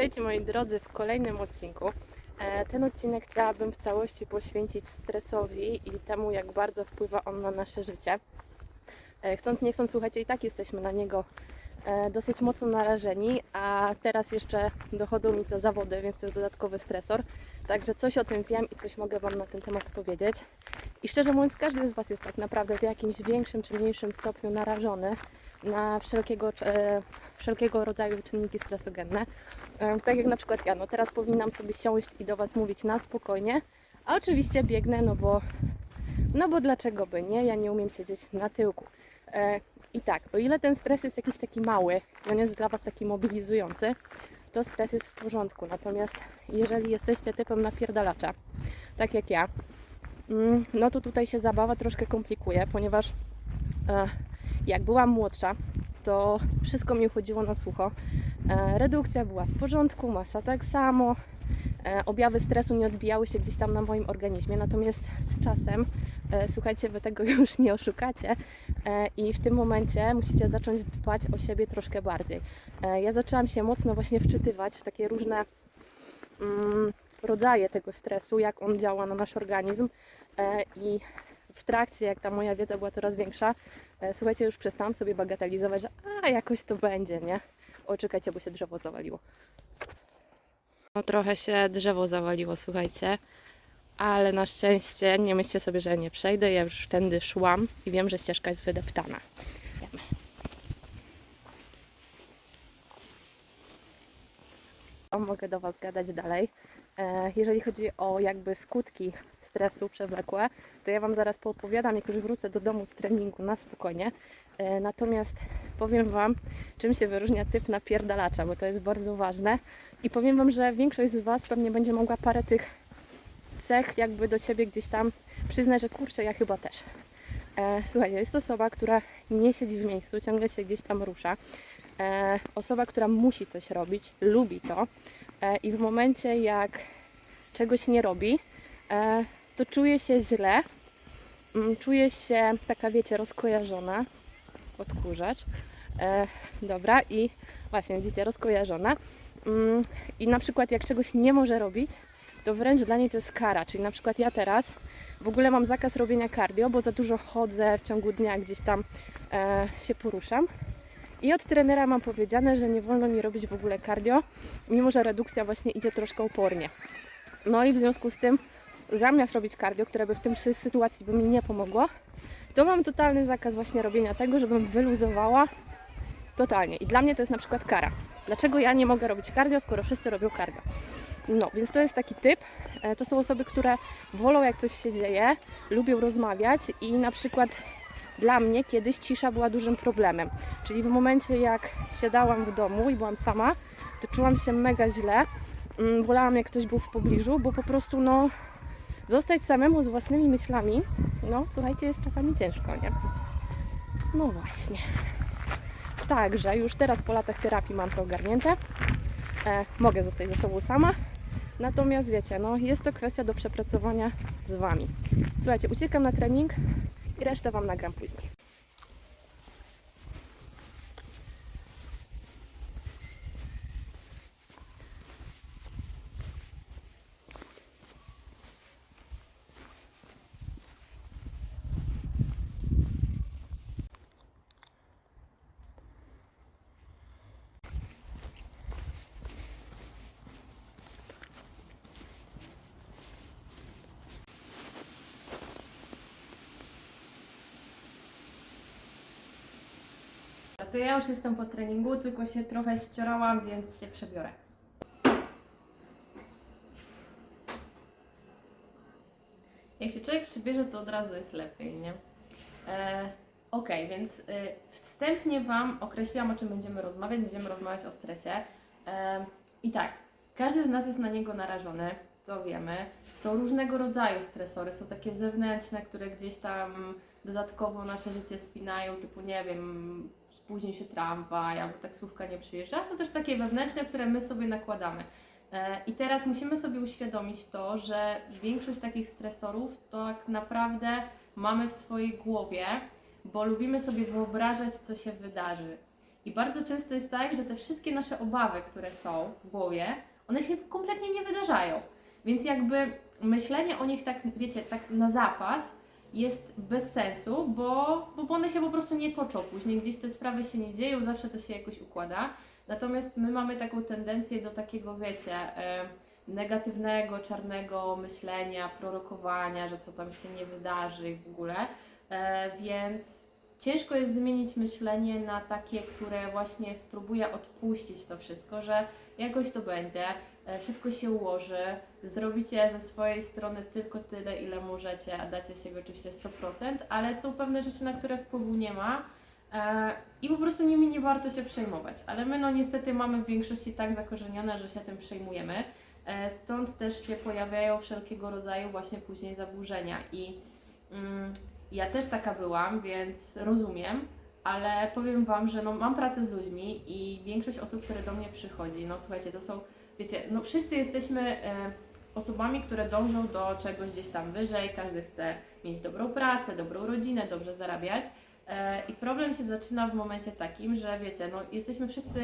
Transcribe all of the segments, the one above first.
Witajcie moi drodzy w kolejnym odcinku. E, Ten odcinek chciałabym w całości poświęcić stresowi i temu, jak bardzo wpływa on na nasze życie. E, Chcąc, nie chcąc, słuchajcie, i tak jesteśmy na niego e, dosyć mocno narażeni, a teraz jeszcze dochodzą mi te zawody, więc to jest dodatkowy stresor. Także coś o tym wiem i coś mogę Wam na ten temat powiedzieć. I szczerze mówiąc, każdy z Was jest tak naprawdę w jakimś większym czy mniejszym stopniu narażony na wszelkiego, e, wszelkiego rodzaju czynniki stresogenne. E, Tak jak na przykład ja, no teraz powinnam sobie siąść i do Was mówić na spokojnie, a oczywiście biegnę, no bo, no bo dlaczego by nie? Ja nie umiem siedzieć na tyłku. E, I tak, o ile ten stres jest jakiś taki mały, on jest dla Was taki mobilizujący, to stres jest w porządku. Natomiast jeżeli jesteście typem napierdalacza, tak jak ja, no to tutaj się zabawa troszkę komplikuje, ponieważ e, jak byłam młodsza, to wszystko mi uchodziło na sucho. E, redukcja była w porządku, masa tak samo. E, objawy stresu nie odbijały się gdzieś tam na moim organizmie, natomiast z czasem, słuchajcie, wy tego już nie oszukacie i w tym momencie musicie zacząć dbać o siebie troszkę bardziej. Ja zaczęłam się mocno właśnie wczytywać w takie różne mm, rodzaje tego stresu, jak on działa na nasz organizm i w trakcie, jak ta moja wiedza była coraz większa, e, słuchajcie, już przestałam sobie bagatelizować, że a jakoś to będzie, nie? O, czekajcie, bo się drzewo zawaliło. No trochę się drzewo zawaliło, słuchajcie, ale na szczęście nie myślcie sobie, że nie przejdę, ja już tędy szłam i wiem, że ścieżka jest wydeptana. O, Mogę do Was gadać dalej. E, Jeżeli chodzi o jakby skutki stresu przewlekłe, to ja Wam zaraz poopowiadam, jak już wrócę do domu z treningu na spokojnie. E, Natomiast powiem Wam, czym się wyróżnia typ napierdalacza, bo to jest bardzo ważne. I powiem Wam, że większość z Was pewnie będzie mogła parę tych cech jakby do siebie gdzieś tam przyznać, że kurczę, ja chyba też. E, Słuchajcie, jest osoba, która nie siedzi w miejscu, ciągle się gdzieś tam rusza. Osoba, która musi coś robić, lubi to. E, I w momencie, jak czegoś nie robi, e, to czuje się źle, mm, czuje się taka, wiecie, rozkojarzona. Odkurzacz. E, dobra, i właśnie, widzicie, rozkojarzona. Mm, I na przykład, jak czegoś nie może robić, to wręcz dla niej to jest kara. Czyli na przykład ja teraz w ogóle mam zakaz robienia cardio, bo za dużo chodzę w ciągu dnia, gdzieś tam się poruszam. I od trenera mam powiedziane, że nie wolno mi robić w ogóle cardio, mimo że redukcja właśnie idzie troszkę opornie. No i w związku z tym, zamiast robić cardio, które by w tym sy- sytuacji by mi nie pomogło, to mam totalny zakaz właśnie robienia tego, żebym wyluzowała totalnie. I dla mnie to jest na przykład kara. Dlaczego ja nie mogę robić cardio, skoro wszyscy robią cardio? No, więc to jest taki typ. E, To są osoby, które wolą jak coś się dzieje, lubią rozmawiać i na przykład dla mnie kiedyś cisza była dużym problemem. Czyli w momencie jak siadałam w domu i byłam sama, to czułam się mega źle. Mm, Wolałam jak ktoś był w pobliżu, bo po prostu no zostać samemu z własnymi myślami, no słuchajcie, jest czasami ciężko, nie? No właśnie. Także już teraz po latach terapii mam to ogarnięte. E, mogę zostać ze sobą sama. Natomiast wiecie, no jest to kwestia do przepracowania z Wami. Słuchajcie, uciekam na trening i resztę Wam nagram później. To ja już jestem po treningu, tylko się trochę ściorałam, więc się przebiorę. Jak się człowiek przebierze, to od razu jest lepiej, nie? E, ok, więc y, wstępnie Wam określiłam, o czym będziemy rozmawiać. Będziemy rozmawiać o stresie. E, I tak, każdy z nas jest na niego narażony, to wiemy. Są różnego rodzaju stresory, są takie zewnętrzne, które gdzieś tam dodatkowo nasze życie spinają, typu nie wiem, spóźni się tramwaj, albo taksówka nie przyjeżdża. Są też takie wewnętrzne, które my sobie nakładamy. E, I teraz musimy sobie uświadomić to, że większość takich stresorów to tak naprawdę mamy w swojej głowie, bo lubimy sobie wyobrażać, co się wydarzy. I bardzo często jest tak, że te wszystkie nasze obawy, które są w głowie, one się kompletnie nie wydarzają. Więc jakby myślenie o nich tak, wiecie, tak na zapas jest bez sensu, bo, bo one się po prostu nie toczą później, gdzieś te sprawy się nie dzieją, zawsze to się jakoś układa. Natomiast my mamy taką tendencję do takiego, wiecie, e, negatywnego, czarnego myślenia, prorokowania, że co tam się nie wydarzy i w ogóle. E, więc ciężko jest zmienić myślenie na takie, które właśnie spróbuje odpuścić to wszystko, że jakoś to będzie, e, wszystko się ułoży, zrobicie ze swojej strony tylko tyle, ile możecie, a dacie się oczywiście 100%, ale są pewne rzeczy, na które wpływu nie ma. E, I po prostu nimi nie warto się przejmować. Ale my, no niestety, mamy w większości tak zakorzenione, że się tym przejmujemy. E, Stąd też się pojawiają wszelkiego rodzaju właśnie później zaburzenia. I mm, ja też taka byłam, więc rozumiem, ale powiem Wam, że no, mam pracę z ludźmi i większość osób, które do mnie przychodzi, no słuchajcie, to są, wiecie, no wszyscy jesteśmy e, osobami, które dążą do czegoś gdzieś tam wyżej, każdy chce mieć dobrą pracę, dobrą rodzinę, dobrze zarabiać. E, I problem się zaczyna w momencie takim, że wiecie, no jesteśmy wszyscy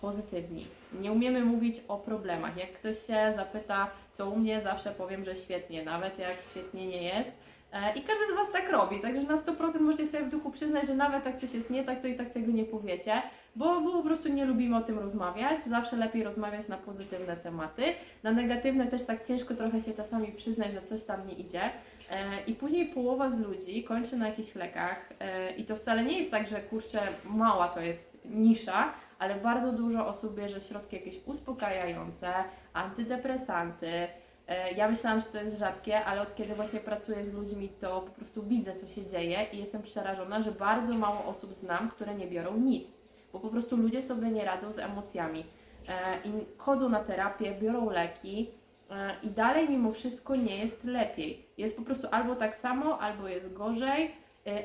pozytywni. Nie umiemy mówić o problemach. Jak ktoś się zapyta, co u mnie, zawsze powiem, że świetnie, nawet jak świetnie nie jest. E, I każdy z Was tak robi, także na 100% możecie sobie w duchu przyznać, że nawet jak coś jest nie tak, to i tak tego nie powiecie, bo, bo po prostu nie lubimy o tym rozmawiać. Zawsze lepiej rozmawiać na pozytywne tematy. Na negatywne też tak ciężko trochę się czasami przyznać, że coś tam nie idzie. E, I później połowa z ludzi kończy na jakichś lekach e, i to wcale nie jest tak, że kurczę, mała to jest nisza, ale bardzo dużo osób bierze środki jakieś uspokajające, antydepresanty. E, Ja myślałam, że to jest rzadkie, ale od kiedy właśnie pracuję z ludźmi, to po prostu widzę, co się dzieje i jestem przerażona, że bardzo mało osób znam, które nie biorą nic, bo po prostu ludzie sobie nie radzą z emocjami. E, I chodzą na terapię, biorą leki, E, i dalej mimo wszystko nie jest lepiej. Jest po prostu albo tak samo, albo jest gorzej,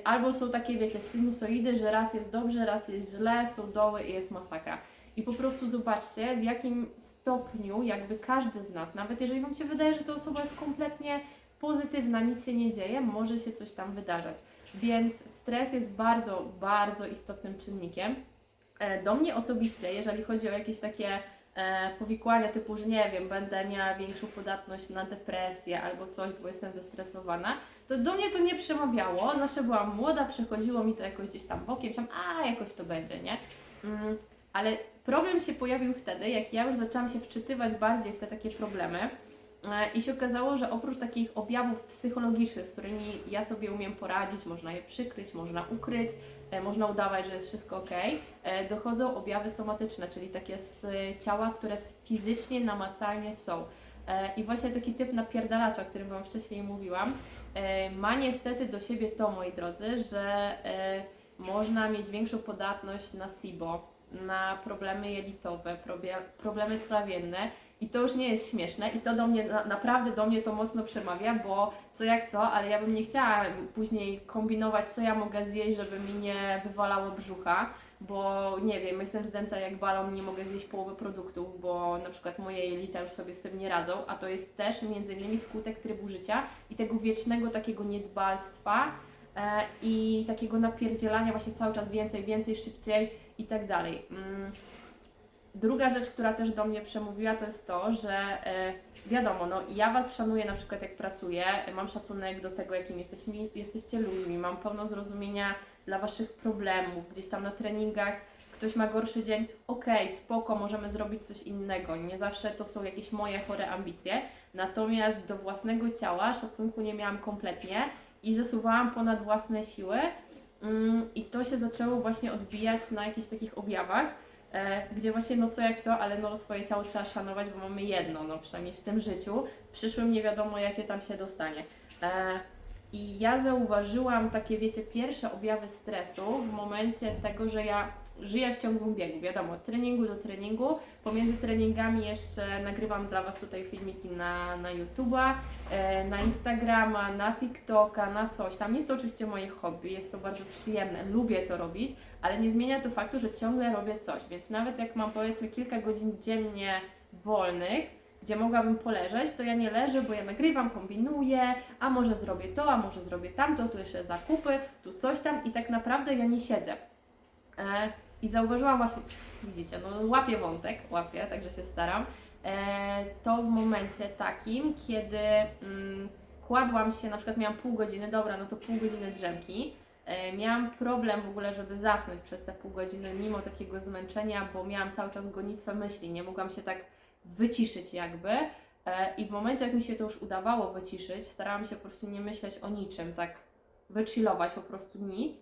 albo są takie, wiecie, sinusoidy, że raz jest dobrze, raz jest źle, są doły i jest masakra. I po prostu zobaczcie, w jakim stopniu jakby każdy z nas, nawet jeżeli Wam się wydaje, że ta osoba jest kompletnie pozytywna, nic się nie dzieje, może się coś tam wydarzać. Więc stres jest bardzo, bardzo istotnym czynnikiem. E, Do mnie osobiście, jeżeli chodzi o jakieś takie e, powikłania typu, że nie wiem, będę miała większą podatność na depresję albo coś, bo jestem zestresowana, to do mnie to nie przemawiało. Zawsze byłam młoda, przechodziło mi to jakoś gdzieś tam bokiem, myślałam, a jakoś to będzie, nie? Ale problem się pojawił wtedy, jak ja już zaczęłam się wczytywać bardziej w te takie problemy. E, I się okazało, że oprócz takich objawów psychologicznych, z którymi ja sobie umiem poradzić, można je przykryć, można ukryć, e, można udawać, że jest wszystko ok, e, dochodzą objawy somatyczne, czyli takie z ciała, które fizycznie, namacalnie są. I właśnie taki typ napierdalacza, o którym Wam wcześniej mówiłam, ma niestety do siebie to, moi drodzy, że można mieć większą podatność na SIBO, na problemy jelitowe, problemy trawienne i to już nie jest śmieszne i to do mnie, na, naprawdę do mnie to mocno przemawia, bo co jak co, ale ja bym nie chciała później kombinować, co ja mogę zjeść, żeby mi nie wywalało brzucha, bo nie wiem, jestem zdęta jak balon, nie mogę zjeść połowy produktów, bo na przykład moje jelita już sobie z tym nie radzą, a to jest też między innymi skutek trybu życia i tego wiecznego takiego niedbalstwa e, i takiego napierdzielania właśnie cały czas więcej, więcej, szybciej i tak dalej. Mm. Druga rzecz, która też do mnie przemówiła, to jest to, że e, wiadomo, no ja Was szanuję na przykład jak pracuję, mam szacunek do tego, jakim jesteście, jesteście ludźmi, mam pełno zrozumienia dla Waszych problemów, gdzieś tam na treningach ktoś ma gorszy dzień, okej, spoko, możemy zrobić coś innego, nie zawsze to są jakieś moje chore ambicje, natomiast do własnego ciała szacunku nie miałam kompletnie i zasuwałam ponad własne siły i to się zaczęło właśnie odbijać na jakichś takich objawach, e, gdzie właśnie no co jak co, ale no swoje ciało trzeba szanować, bo mamy jedno, no przynajmniej w tym życiu, w przyszłym nie wiadomo jakie tam się dostanie. E, I ja zauważyłam takie, wiecie, pierwsze objawy stresu w momencie tego, że ja żyję w ciągłym biegu, wiadomo, od treningu do treningu, pomiędzy treningami jeszcze nagrywam dla Was tutaj filmiki na, na YouTube'a, e, na Instagrama, na TikToka, na coś tam. Jest to oczywiście moje hobby, jest to bardzo przyjemne, lubię to robić, ale nie zmienia to faktu, że ciągle robię coś, więc nawet jak mam powiedzmy kilka godzin dziennie wolnych, gdzie mogłabym poleżeć, to ja nie leżę, bo ja nagrywam, kombinuję, a może zrobię to, a może zrobię tamto, tu jeszcze zakupy, tu coś tam i tak naprawdę ja nie siedzę. E, i zauważyłam właśnie, widzicie, no łapię wątek, łapię, także się staram, e, to w momencie takim, kiedy mm, kładłam się, na przykład miałam pół godziny, dobra, no to pół godziny drzemki, e, miałam problem w ogóle, żeby zasnąć przez te pół godziny, mimo takiego zmęczenia, bo miałam cały czas gonitwę myśli, nie mogłam się tak wyciszyć jakby, E, I w momencie, jak mi się to już udawało wyciszyć, starałam się po prostu nie myśleć o niczym, tak wychillować po prostu nic,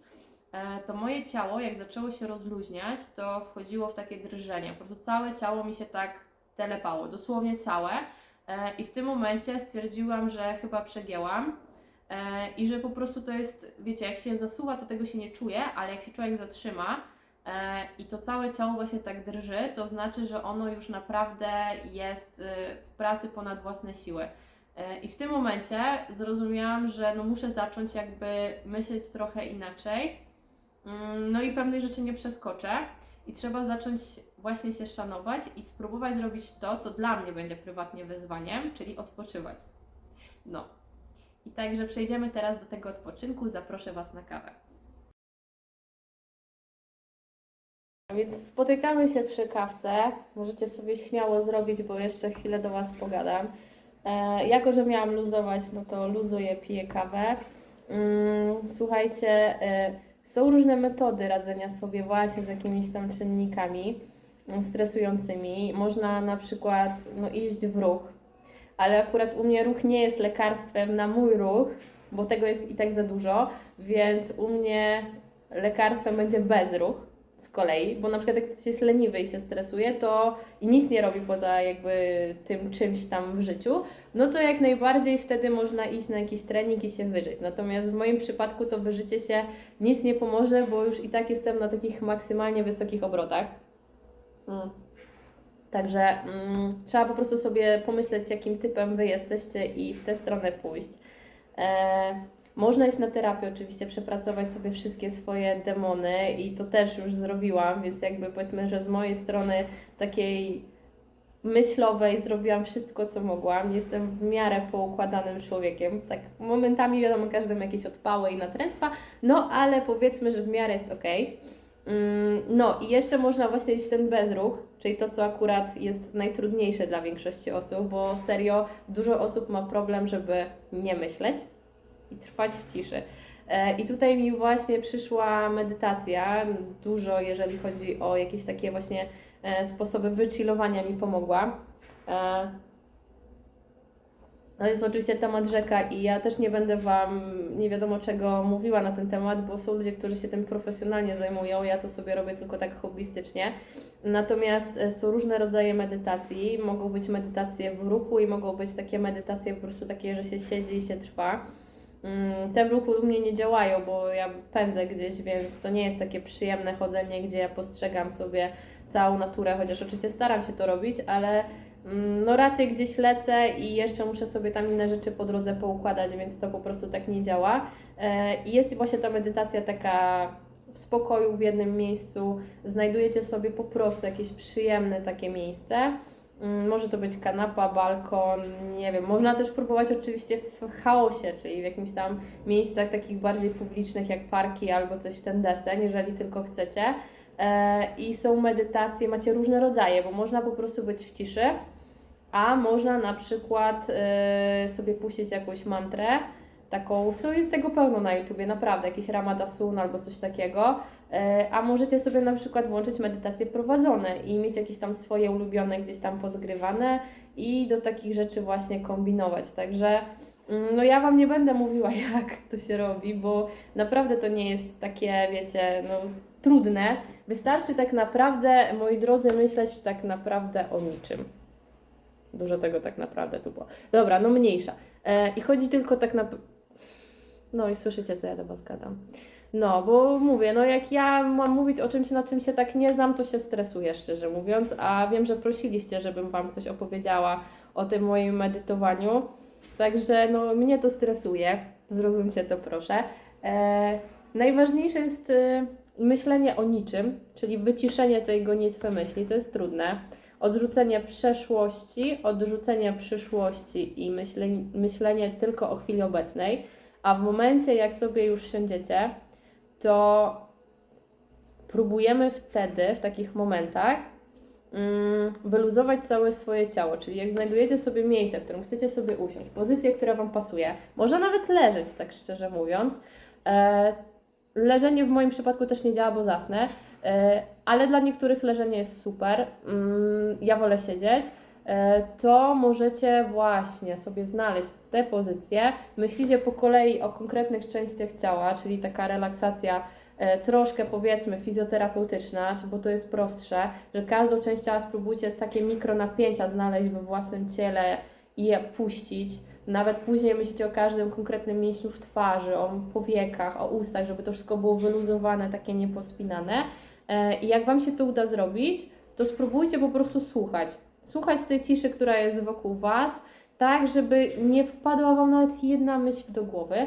to moje ciało, jak zaczęło się rozluźniać, to wchodziło w takie drżenie. Po prostu całe ciało mi się tak telepało, dosłownie całe. E, I w tym momencie stwierdziłam, że chyba przegięłam e, i że po prostu to jest, wiecie, jak się zasuwa, to tego się nie czuje, ale jak się człowiek zatrzyma, e, i to całe ciało właśnie tak drży, to znaczy, że ono już naprawdę jest e, w pracy ponad własne siły. E, I w tym momencie zrozumiałam, że no muszę zacząć jakby myśleć trochę inaczej, no i pewnej rzeczy nie przeskoczę i trzeba zacząć właśnie się szanować i spróbować zrobić to, co dla mnie będzie prywatnie wyzwaniem, czyli odpoczywać. No. I także przejdziemy teraz do tego odpoczynku, zaproszę Was na kawę. Więc spotykamy się przy kawce. Możecie sobie śmiało zrobić, bo jeszcze chwilę do Was pogadam. E, jako, że miałam luzować, no to luzuję, piję kawę. Mm, słuchajcie, e, są różne metody radzenia sobie właśnie z jakimiś tam czynnikami stresującymi. Można na przykład no, iść w ruch, ale akurat u mnie ruch nie jest lekarstwem na mój ruch, bo tego jest i tak za dużo, więc u mnie lekarstwem będzie bezruch z kolei, bo na przykład jak ktoś jest leniwy i się stresuje, to i nic nie robi poza jakby tym czymś tam w życiu, no to jak najbardziej wtedy można iść na jakiś trening i się wyżyć. Natomiast w moim przypadku to wyżycie się nic nie pomoże, bo już i tak jestem na takich maksymalnie wysokich obrotach. Mm. Także mm, trzeba po prostu sobie pomyśleć, jakim typem Wy jesteście i w tę stronę pójść. E, można iść na terapię oczywiście, przepracować sobie wszystkie swoje demony i to też już zrobiłam, więc jakby powiedzmy, że z mojej strony takiej myślowej zrobiłam wszystko, co mogłam. Jestem w miarę poukładanym człowiekiem. Tak momentami wiadomo, każdy ma jakieś odpały i natręstwa, no ale powiedzmy, że w miarę jest ok. No i jeszcze można właśnie iść ten bezruch, czyli to, co akurat jest najtrudniejsze dla większości osób, bo serio dużo osób ma problem, żeby nie myśleć i trwać w ciszy. E, I tutaj mi właśnie przyszła medytacja, dużo jeżeli chodzi o jakieś takie właśnie e, sposoby wychillowania mi pomogła. E, No jest oczywiście temat rzeka i ja też nie będę Wam nie wiadomo czego mówiła na ten temat, bo są ludzie, którzy się tym profesjonalnie zajmują, ja to sobie robię tylko tak hobbystycznie. Natomiast są różne rodzaje medytacji, mogą być medytacje w ruchu i mogą być takie medytacje po prostu takie, że się siedzi i się trwa. Mm, Te w ruchu u mnie nie działają, bo ja pędzę gdzieś, więc to nie jest takie przyjemne chodzenie, gdzie ja postrzegam sobie całą naturę, chociaż oczywiście staram się to robić, ale mm, no raczej gdzieś lecę i jeszcze muszę sobie tam inne rzeczy po drodze poukładać, więc to po prostu tak nie działa. E, I jest właśnie ta medytacja taka w spokoju w jednym miejscu, znajdujecie sobie po prostu jakieś przyjemne takie miejsce. Mm, Może to być kanapa, balkon, nie wiem. Można też próbować oczywiście w chaosie, czyli w jakimś tam miejscach takich bardziej publicznych jak parki albo coś w ten deseń, jeżeli tylko chcecie. E, I są medytacje, macie różne rodzaje, bo można po prostu być w ciszy, a można na przykład e, sobie puścić jakąś mantrę. Taką, są jest tego pełno na YouTubie, naprawdę, jakieś Ramadasun albo coś takiego. E, A możecie sobie na przykład włączyć medytacje prowadzone i mieć jakieś tam swoje ulubione gdzieś tam pozgrywane i do takich rzeczy właśnie kombinować. Także mm, no ja Wam nie będę mówiła jak to się robi, bo naprawdę to nie jest takie, wiecie, no trudne. Wystarczy tak naprawdę, moi drodzy, myśleć tak naprawdę o niczym. Dużo tego tak naprawdę tu było. Dobra, no mniejsza. E, I chodzi tylko tak na... No i słyszycie, co ja do Was gadam. No, bo mówię, no jak ja mam mówić o czymś, na czym się tak nie znam, to się stresuję, szczerze mówiąc, a wiem, że prosiliście, żebym Wam coś opowiedziała o tym moim medytowaniu, także no mnie to stresuje, zrozumcie to proszę. E, najważniejsze jest e, myślenie o niczym, czyli wyciszenie tej gonitwy myśli, to jest trudne. Odrzucenie przeszłości, odrzucenie przyszłości i myślenie, myślenie tylko o chwili obecnej, a w momencie jak sobie już siądziecie, to próbujemy wtedy, w takich momentach, mm, wyluzować całe swoje ciało. Czyli jak znajdujecie sobie miejsce, w którym chcecie sobie usiąść, pozycję, która Wam pasuje, może nawet leżeć, tak szczerze mówiąc. E, leżenie w moim przypadku też nie działa, bo zasnę, e, ale dla niektórych leżenie jest super. Mm, ja wolę siedzieć. E, to możecie właśnie sobie znaleźć te pozycje. Myślicie po kolei o konkretnych częściach ciała, czyli taka relaksacja e, troszkę powiedzmy fizjoterapeutyczna, bo to jest prostsze, że każdą część ciała spróbujcie takie mikronapięcia znaleźć we własnym ciele i je puścić. Nawet później myślicie o każdym konkretnym mięśniu w twarzy, o powiekach, o ustach, żeby to wszystko było wyluzowane, takie niepospinane. E, I jak Wam się to uda zrobić, to spróbujcie po prostu słuchać. Słuchać tej ciszy, która jest wokół Was, tak, żeby nie wpadła Wam nawet jedna myśl do głowy.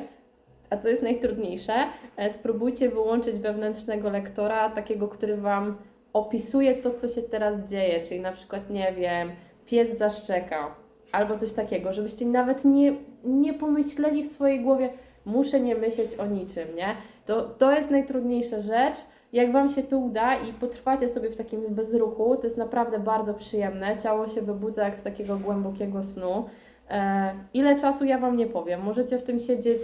A co jest najtrudniejsze, e, spróbujcie wyłączyć wewnętrznego lektora, takiego, który Wam opisuje to, co się teraz dzieje, czyli na przykład, nie wiem, pies zaszczeka, albo coś takiego, żebyście nawet nie, nie pomyśleli w swojej głowie, muszę nie myśleć o niczym, nie? To, to jest najtrudniejsza rzecz. Jak Wam się to uda i potrwacie sobie w takim bezruchu, to jest naprawdę bardzo przyjemne. Ciało się wybudza jak z takiego głębokiego snu. E, ile czasu ja Wam nie powiem. Możecie w tym siedzieć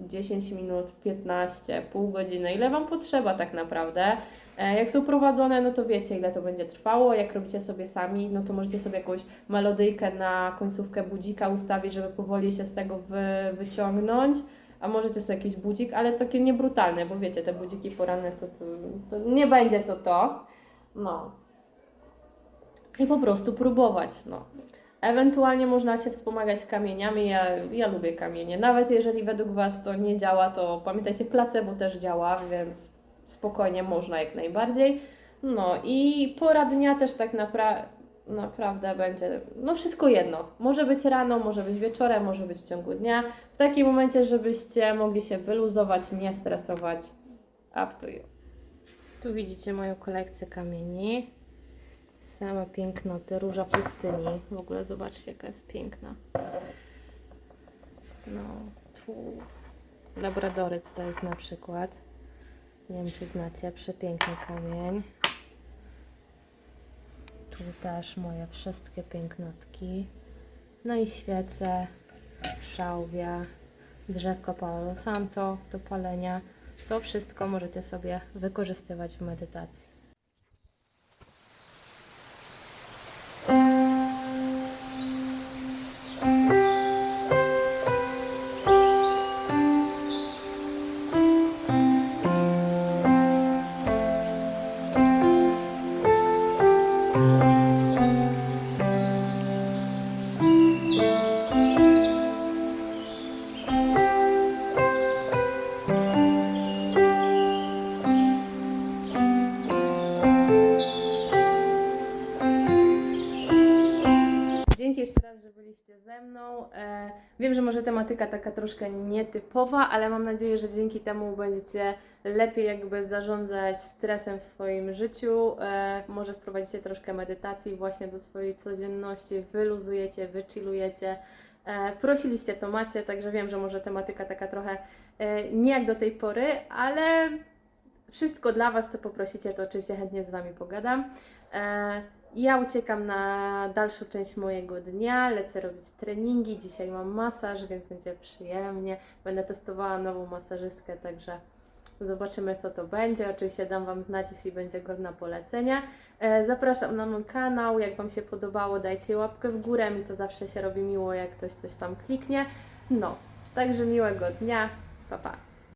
10 minut, 15, pół godziny, ile Wam potrzeba tak naprawdę. E, jak są prowadzone, no to wiecie, ile to będzie trwało. Jak robicie sobie sami, no to możecie sobie jakąś melodyjkę na końcówkę budzika ustawić, żeby powoli się z tego wy, wyciągnąć. A możecie sobie jakiś budzik, ale takie niebrutalne, bo wiecie, te budziki poranne to, to, to nie będzie to to. No. I po prostu próbować, no. Ewentualnie można się wspomagać kamieniami. Ja, ja lubię kamienie. Nawet jeżeli według Was to nie działa, to pamiętajcie, placebo też działa, więc spokojnie można jak najbardziej. No i pora dnia też tak napra- naprawdę będzie, no wszystko jedno. Może być rano, może być wieczorem, może być w ciągu dnia. W takim momencie, żebyście mogli się wyluzować, nie stresować. Up to you. Tu widzicie moją kolekcję kamieni. Same pięknoty, róża pustyni. W ogóle zobaczcie, jaka jest piękna. No, tu. Labradoryt to jest na przykład. Nie wiem, czy znacie. Przepiękny kamień. Też moje wszystkie pięknotki. No i świece, szałwia, drzewko Palo Santo do palenia. To wszystko możecie sobie wykorzystywać w medytacji. Może tematyka taka troszkę nietypowa, ale mam nadzieję, że dzięki temu będziecie lepiej jakby zarządzać stresem w swoim życiu. E, może wprowadzicie troszkę medytacji właśnie do swojej codzienności, wyluzujecie, wychillujecie. E, prosiliście to macie, także wiem, że może tematyka taka trochę e, nie jak do tej pory, ale wszystko dla Was, co poprosicie, to oczywiście chętnie z Wami pogadam. E, ja uciekam na dalszą część mojego dnia, lecę robić treningi. Dzisiaj mam masaż, więc będzie przyjemnie. Będę testowała nową masażystkę, także zobaczymy, co to będzie. Oczywiście dam Wam znać, jeśli będzie godna polecenia. E, Zapraszam na mój kanał. Jak Wam się podobało, dajcie łapkę w górę. Mi to zawsze się robi miło, jak ktoś coś tam kliknie. No, także miłego dnia. Pa, pa.